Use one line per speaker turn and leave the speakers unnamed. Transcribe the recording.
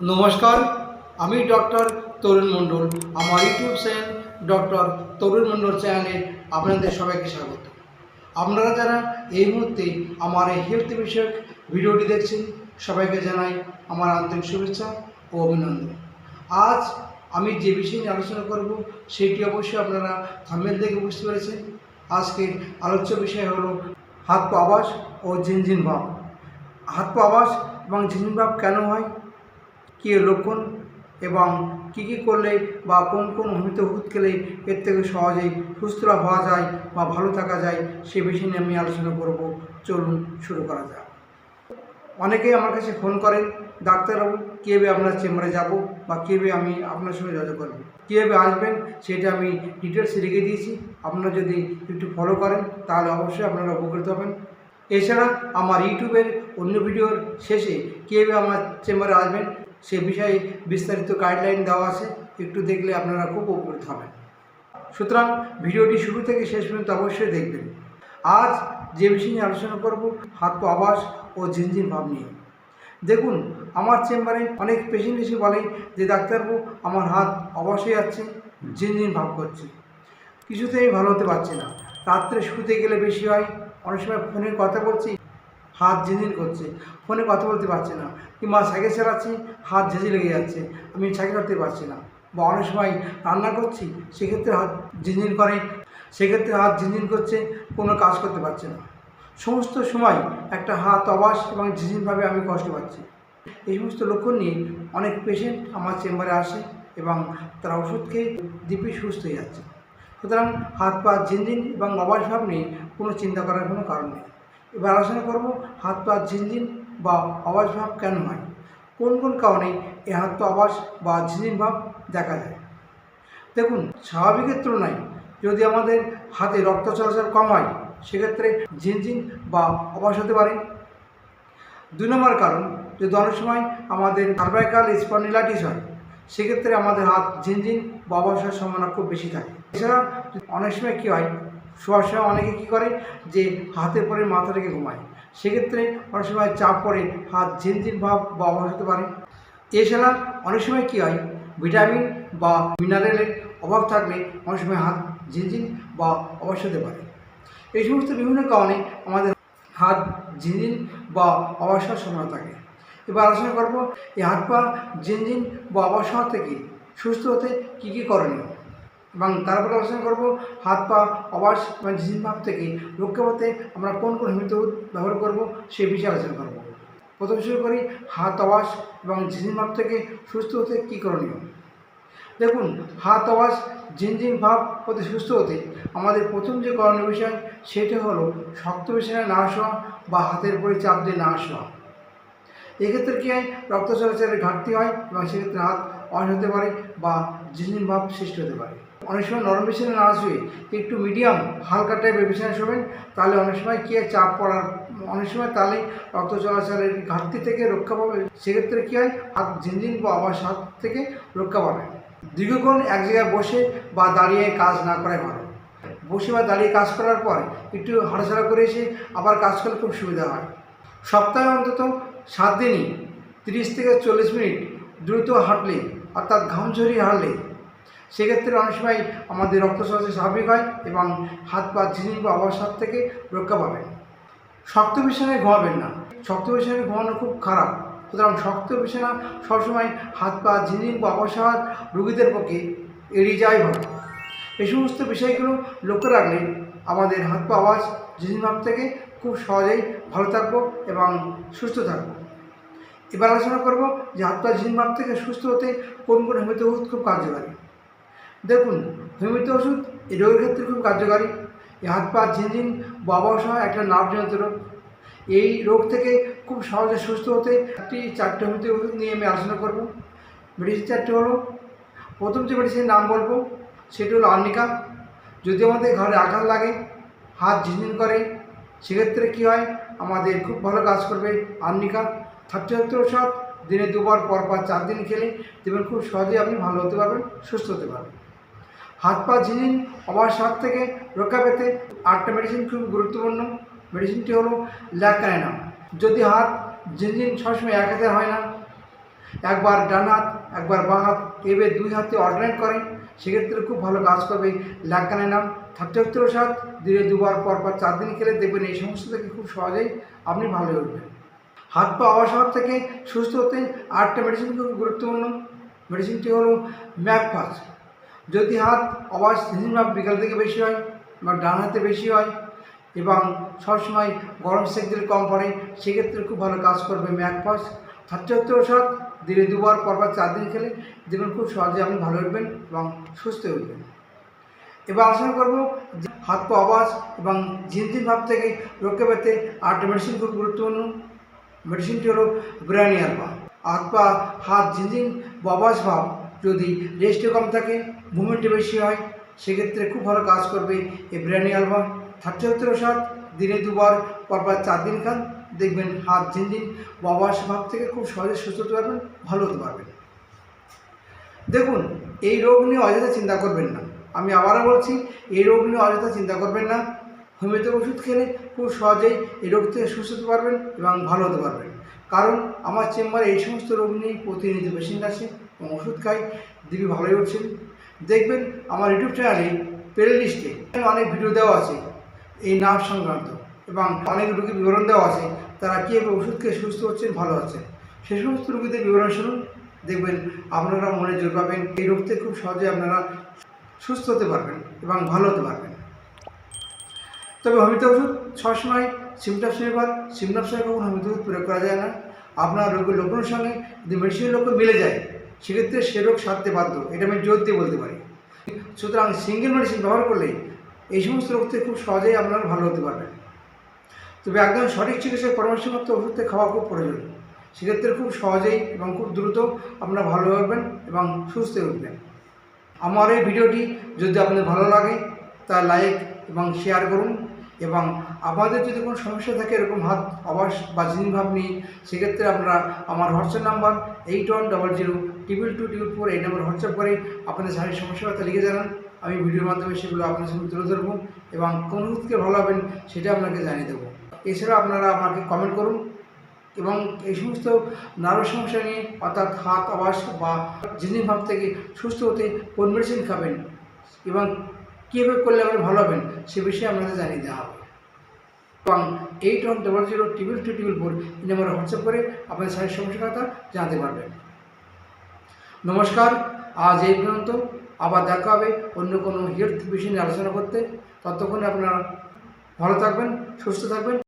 নমস্কার, আমি ডক্টর তরুণ মণ্ডল। আমার YouTube channel doctor Tarun Mondal চ্যানেলে আপনাদের সবাইকে স্বাগত। আপনারা যারা এই মুহূর্তে আমার এই হেলথ বিষয়ক ভিডিওটি দেখছেন, সবাইকে জানাই আমার আন্তরিক শুভেচ্ছা ও অভিনন্দন। আজ আমি যে বিষয় নিয়ে আলোচনা করব, সেটি অবশ্যই আপনারা থামেল দেখে বুঝতে পেরেছেন। আজকের আলোচ্য বিষয় হলো হাত পা আবাস ও ঝিনঝিন ভাব। হাত পা আবাস এবং ঝিনঝিন ভাব কেন হয়? কী লক্ষণ এবং কী কী করলে বা কোন কোন হোমিতে ওষুধ খেলে এর থেকে সহজেই সুস্থ হওয়া যায় বা ভালো থাকা যায়, সে বিষয় নিয়ে আমি আলোচনা করব। চলুন শুরু করা যাক। অনেকেই আমার কাছে ফোন করেন, ডাক্তারবাবু, কীভাবে আপনার চেম্বারে যাব বা কীভাবে আমি আপনার সঙ্গে যোগাযোগ করব? কীভাবে আসবেন সেটা আমি ডিটেলস লিখে দিয়েছি। আপনারা যদি একটু ফলো করেন, তাহলে অবশ্যই আপনারা উপকৃত হবেন। এছাড়া আমার ইউটিউবের অন্য ভিডিওর শেষে কীভাবে আমার চেম্বারে আসবেন সে বিষয়ে বিস্তারিত গাইডলাইন দেওয়া আছে, একটু দেখলে আপনারা খুব উপকৃত হবেন। সুতরাং ভিডিওটি শুরু থেকে শেষ পর্যন্ত অবশ্যই দেখবেন। আজ যে বিষয় নিয়ে আলোচনা করব হাত পা আবাস ও ঝিনঝিন ভাব নিয়ে। দেখুন, আমার চেম্বারে অনেক পেশেন্ট এসে বলে যে, ডাক্তারবাবু, আমার হাত অবশ্যই যাচ্ছে ঝিনঝিন ভাব করছে। কিছুতেই ভালো হতে পারছে না। রাত্রে শুতে গেলে বেশি হয়, অনেক সময় ফোনে কথা বলছি হাত ঝিনঝিন করছে। ফোনে কথা বলতে পারছে না। কিংবা সাইকেল চালাচ্ছি? হাত ঝেঁঝে লেগে যাচ্ছে। আমি সাইকেল করতে পারছি না। বা অনেক সময় রান্না করছি, সেক্ষেত্রে হাত ঝিনঝিন করে। সেক্ষেত্রে হাত ঝিনঝিন করছে, কোনো কাজ করতে পারছে না। সমস্ত সময় একটা হাত অবাস এবং ঝিনঝিনভাবে আমি কষ্ট পাচ্ছি। এই সমস্ত লক্ষণ নিয়ে অনেক পেশেন্ট আমার চেম্বারে আসে এবং তারা ওষুধ খেয়ে দিব্যি সুস্থ হয়ে যাচ্ছে। সুতরাং হাত পা ঝিনঝিন এবং অবাস ভাব নিয়ে কোনো চিন্তা করার কোনো কারণ নেই। এবার আলোচনা করব হাত পা ঝিনঝিন বা অবাস ভাব কেন হয়? কোন কোন কারণে এই হাত পা অবাস বা ঝিনঝিন ভাব দেখা যায়? দেখুন, স্বাভাবিকের তুলনায় যদি আমাদের হাতে রক্ত চলাচল কম হয়, সেক্ষেত্রে ঝিনঝিন বা অবাস হতে পারে। দুই নম্বর কারণ, যদি অনেক সময় আমাদের সার্ভাইকাল স্পন্ডিলাইটিস হয়, সেক্ষেত্রে আমাদের হাত ঝিনঝিন বা অবসর সম্ভাবনা খুব বেশি থাকে। এছাড়া অনেক সময় কী হয় শোয়ার সময় অনেকে কী করে? যে হাতের পরে মাথা রেখে ঘুমায়। সেক্ষেত্রে অনেক সময় চাপ পড়ে, হাত ঝিনঝিন ভাব বা অবস হতে পারে। এছাড়া অনেক সময় কী হয়? ভিটামিন বা মিনারেলের অভাব থাকলে অনেক সময় হাত ঝিনঝিন বা অবশ হতে পারে। এই সমস্ত বিভিন্ন কারণে আমাদের হাত ঝিনঝিন বা অবসর সময় থাকে। এবার আলোচনা করব, এই হাত পা ঝিনঝিন বা অবসর থেকে সুস্থ হতে কী কী করণীয়? এবং তারপরে আলোচনা করব, হাত পা অবাস বা ঝিনঝিন ভাব থেকে। রক্ষা পেতে আমরা কোন কোন হিমিত ব্যবহার করব, সে বিষয়ে আলোচনা করব। প্রথম শুরু করি, হাত অবাস এবং ভাব থেকে সুস্থ হতে কী করণীয়? দেখুন, হাত আওয়াজ ঝিনঝিন ভাব হতে সুস্থ হতে আমাদের প্রথম যে করণীয় বিষয়, সেটা হলো শক্ত বিছানায় না শোয়া বা হাতের উপরে চাপ দিয়ে না শোয়া। এক্ষেত্রে কী হয়? রক্ত চলাচলের ঘাটতি হয় এবং সেক্ষেত্রে হাত অন হতে পারে বা ঝিনঝিন ভাব সৃষ্টি হতে পারে। অনেক সময় নরম বিছানায় না শুয়ে একটু মিডিয়াম হালকা টাইপের বিছানায় শোবেন তাহলে অনেক সময় কী হয় চাপ পড়ার, অনেক সময় তাহলে রক্ত চলাচলের ঘাটতি থেকে রক্ষা পাবে, সেক্ষেত্রে কী হয়, হাত ঝিনঝিন বা আবার হাত থেকে রক্ষা পাবে। দীর্ঘক্ষণ এক জায়গায় বসে বা দাঁড়িয়ে কাজ না করাই ভালো। বসে বা দাঁড়িয়ে কাজ করার পর একটু হাঁটাচলা করে এসে আবার কাজ করলে খুব সুবিধা হয়। সপ্তাহে অন্তত সাত দিনই, তিরিশ থেকে চল্লিশ মিনিট দ্রুত হাঁটলে, অর্থাৎ ঘাম ঝরিয়ে হাঁটলে সেক্ষেত্রে অনেক সময় আমাদের রক্ত চলাচল স্বাভাবিক হয় এবং হাত পা ঝিঝিন বা অবসাদ থেকে রক্ষা পাবেন। শক্ত বিছানায় ঘুমাবেন না। শক্ত বিছানায় ঘুমানো খুব খারাপ। সুতরাং শক্ত বিছানা সবসময় হাত পা ঝিনঝিন বা অবসাদ রোগীদের পক্ষে এড়িয়ে যাওয়াই ভালো। এই সমস্ত বিষয়গুলো লক্ষ্য রাখলে আমাদের হাত পা আওয়াজ ঝিনঝিন ভাব থেকে খুব সহজেই ভালো থাকব এবং সুস্থ থাকব। এবার আলোচনা করব যে হাত পা ঝিনঝিন ভাব থেকে সুস্থ হতে কোন কোন ওষুধ খুব কার্যকারী। দেখুন হোমিওপ্যাথি ওষুধ, এই রোগের ক্ষেত্রে খুব কার্যকারী। এই হাত পা, ঝিনঝিন বা অবসর একটা নার্ভজনিত রোগ। এই রোগ থেকে খুব সহজে সুস্থ হতে একটি চারটে হোমিওপ্যাথি ওষুধ নিয়ে আমি আলোচনা করব। মেডিসিন চারটে হলো, প্রথম যে মেডিসিনের নাম বলব, সেটি হলো আর্নিকা। যদি আমাদের ঘরে আঘাত লাগে, হাত ঝিনঝিন করে, সেক্ষেত্রে কী হয়, আমাদের খুব ভালো কাজ করবে আর্নিকা। থার্টি থার্টি ওষুধ, দিনে দুবার পর পর চার দিন খেলে দেখবেন খুব সহজেই আপনি ভালো হতে পারবেন, সুস্থ হতে পারবেন। হাত পা ঝিনঝিন অবার হাত থেকে রক্ষা পেতে আটটা মেডিসিন খুব গুরুত্বপূর্ণ। মেডিসিনটি হলো ল্যাকানাম যদি হাত ঝিনঝিন সবসময় এক হাতে হয় না, একবার ডান হাত, একবার বাঁ হাত এভাবে দুই হাতে অল্টারনেট করেন সেক্ষেত্রে খুব ভালো কাজ করবে ল্যাকানের নাম থার্টি সাত দিনে দুবার পর পর চার দিন খেলে দেখবেন এই সমস্ত থেকে খুব সহজেই আপনি ভালো উঠবেন। হাত পা অবসর থেকে সুস্থ হতে আটটা মেডিসিন খুব গুরুত্বপূর্ণ। মেডিসিনটি হলো ম্যাকফাস যদি হাত আবার সিজনভাব বিকাল থেকে বেশি হয় বা ডান হাতে বেশি হয় এবং সবসময় গরম সেক দিলে কম পড়ে, সেক্ষেত্রে খুব ভালো কাজ করবে ম্যাকফাস ছাত্রছাত্রী ওষুধ দিনে দুবার, পরপর চার দিন খেলে দেখবেন খুব সহজে আপনি ভালো উঠবেন এবং সুস্থ উঠবেন। এবার আলোচনা করব হাত পা আবাস এবং ঝিনঝিন ভাব থেকে রক্ষা পেতে আটটা মেডিসিন খুব গুরুত্বপূর্ণ। মেডিসিনটি হলো ব্রানি আলবা হাত পা, হাত ঝিনঝিন বা আবাস ভাব যদি রেস্টে কম থাকে মুভমেন্টে বেশি হয়, সেক্ষেত্রে খুব ভালো কাজ করবে এই ব্রানি আলবা থার্টি সত্তর সাত, দিনে দুবার, পরপর চার দিন খান, দেখবেন হাত ঝিনঝিন বা আবাস ভাব থেকে খুব সহজে সুস্থ হতে পারবেন, ভালো হতে পারবেন। দেখুন, এই রোগ নিয়ে অযথা চিন্তা করবেন না। আমি আবারও বলছি, এই রোগ নিয়ে অযথা চিন্তা করবেন না। হোমিওপ্যাথি ওষুধ খেলে খুব সহজেই এই রোগ থেকে সুস্থ হতে পারবেন এবং ভালো হতে পারবেন। কারণ, আমার চেম্বারে এই সমস্ত রোগ নিয়েই প্রতিনিয়ত পেশেন্ট আসে। এবং ওষুধ খাই দিবি ভালোই উঠছেন। দেখবেন আমার ইউটিউব চ্যানেলে প্লে লিস্টে অনেক ভিডিও দেওয়া আছে, এই নার্ভ সংক্রান্ত এবং অনেক রোগীর বিবরণ দেওয়া আছে, তারা কীভাবে ওষুধ খেয়ে সুস্থ হচ্ছেন, ভালো হচ্ছেন। সে সমস্ত রোগীদের বিবরণ শুনুন, দেখবেন আপনারা মনে জোর পাবেন, এই রোগ থেকে খুব সহজে আপনারা সুস্থ হতে পারবেন এবং ভালো হতে পারবেন। তবে হোমিওপ্যাথি ওষুধ সবসময় সিমটাপস নির্ভর সিমটাপস কখন হোমিওপ্যাথি ওষুধ প্রয়োগ করা যায় না। আপনার রোগের লক্ষণের সঙ্গে যদি মেডিসিনের লক্ষণ মিলে যায় সেক্ষেত্রে সে রোগ সারতে বাধ্য, এটা আমি জোর দিয়ে বলতে পারি। সুতরাং সিঙ্গেল মেডিসিন ব্যবহার করলে এই সমস্ত রোগ থেকে খুব সহজেই আপনারা ভালো হতে পারবেন। তবে একদম সঠিক চিকিৎসার পরামর্শ মতো খাওয়া খুব প্রয়োজন। সেক্ষেত্রে খুব সহজেই এবং খুব দ্রুত আপনারা ভালো হবেন এবং সুস্থ উঠবেন। আমার এই ভিডিওটি যদি আপনাদের ভালো লাগে, তা লাইক এবং শেয়ার করুন এবং আমাদের যদি কোনো সমস্যা থাকে, এরকম হাত আবাস বা জিনভাব নিয়ে, সেক্ষেত্রে আপনারা আমার WhatsApp number eight one double zero triple two triple four, এই নাম্বার হোয়াটসঅ্যাপ করে আপনাদের শারীরিক সমস্যার কথা লিখে জানান। আমি ভিডিওর মাধ্যমে সেগুলো আপনার সঙ্গে তুলে ধরবো এবং কোন ওষুধকে ভালো হবেন সেটা আপনাকে জানিয়ে দেবো। এছাড়া আপনারা আমাকে কমেন্ট করুন এবং এই সমস্ত নার্ভ সমস্যা নিয়ে অর্থাৎ হাত আওয়াজ বা জিনিস ভাব থেকে সুস্থ হতে কোন মেডিসিন খাবেন এবং কীভাবে করলে আপনি ভালো হবেন সে বিষয়ে আপনাদের জানিয়ে দেওয়া হবে। এবং eight one double zero triple two triple four, এই নাম্বারে হোয়াটসঅ্যাপ করে আপনাদের শারীরিক সমস্যার কথা জানতে পারবেন। নমস্কার, আজ এই পর্যন্ত। আবার দেখা হবে অন্য কোনো হেলথ বিষয় নিয়ে আলোচনা করতে। ততক্ষণে আপনারা ভালো থাকবেন, সুস্থ থাকবেন।